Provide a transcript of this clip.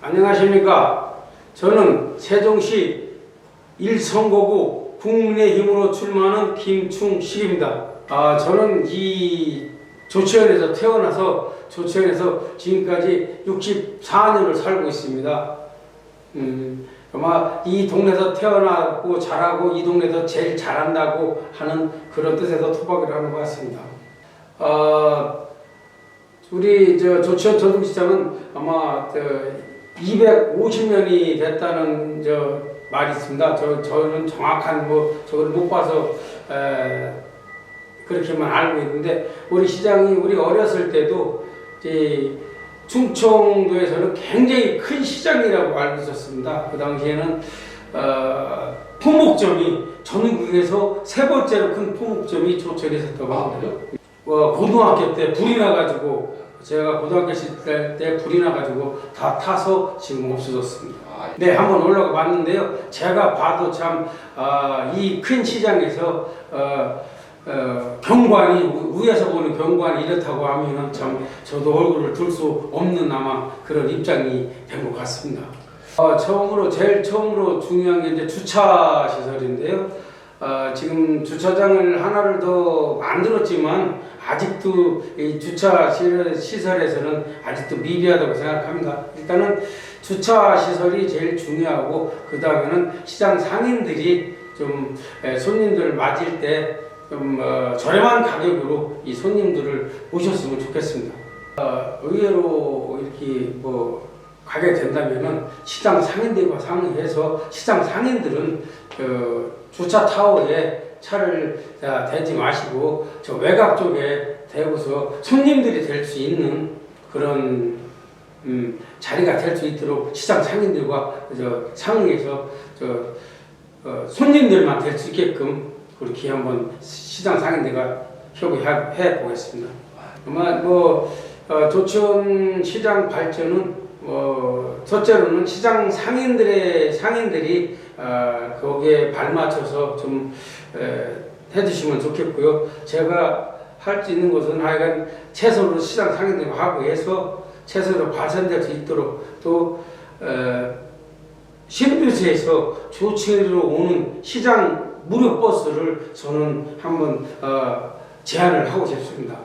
안녕하십니까. 저는 세종시 일선거구 국민의힘으로 출마하는 김충식입니다. 아, 저는 이 조치원에서 태어나서 조치원에서 지금까지 64년을 살고 있습니다. 음, 아마 이 동네에서 태어나고 자라고 이 동네에서 제일 잘한다고 하는 그런 뜻에서 토박이를 하는 것 같습니다. 어, 우리 저 조치원 전통시장은 아마 저 250년이 됐다는 저 말이 있습니다. 저 저는 정확한 뭐 저걸 못 봐서 에, 그렇게만 알고 있는데 우리 시장이 우리가 어렸을 때도 이제 충청도에서는 굉장히 큰 시장이라고 알고 있었습니다. 그 당시에는 어, 포목점이 전국에서 세 번째로 큰 포목점이 조천에 있었다고 하거든요. 어, 고등학교 때 불이 나가지고 제가 고등학교 시절 때 불이 나가지고 다 타서 지금 없어졌습니다. 네, 한번 올라가 봤는데요. 제가 봐도 참, 아, 이큰 시장에서, 어, 어, 경관이, 우- 위에서 보는 경관이 이렇다고 하면은 참, 저도 얼굴을 들수 없는 아마 그런 입장이 된 것 같습니다. 어, 처음으로, 제일 처음으로 중요한 게 이제 주차 시설인데요. 어, 지금 주차장을 하나를 더 만들었지만 아직도 이 주차 시- 시설에서는 아직도 미비하다고 생각합니다. 일단은 주차 시설이 제일 중요하고 그 다음에는 시장 상인들이 좀 에, 손님들을 맞을 때 좀 어, 저렴한 가격으로 이 손님들을 모셨으면 좋겠습니다. 어, 의외로 이렇게 뭐 가게 된다면은 시장 상인들과 상의해서 시장 상인들은 그 주차 타워에 차를 자, 대지 마시고 저 외곽 쪽에 대고서 손님들이 될 수 있는 그런 음, 자리가 될 수 있도록 시장 상인들과 저 상의해서 저 어, 손님들만 될 수 있게끔 그렇게 한번 시장 상인들과 협의해 보겠습니다. 아마 뭐 어, 조천 시장 발전은 뭐 첫째로는 시장 상인들의 상인들이 어, 거기에 발맞춰서 좀 에, 해주시면 좋겠고요. 제가 할 수 있는 것은 하여간 최소로 시장 상인들과 하고 해서 최소로 발전될 수 있도록 또 에, 신도시에서 조치로 오는 시장 무료 버스를 저는 한번 어, 제안을 하고 싶습니다.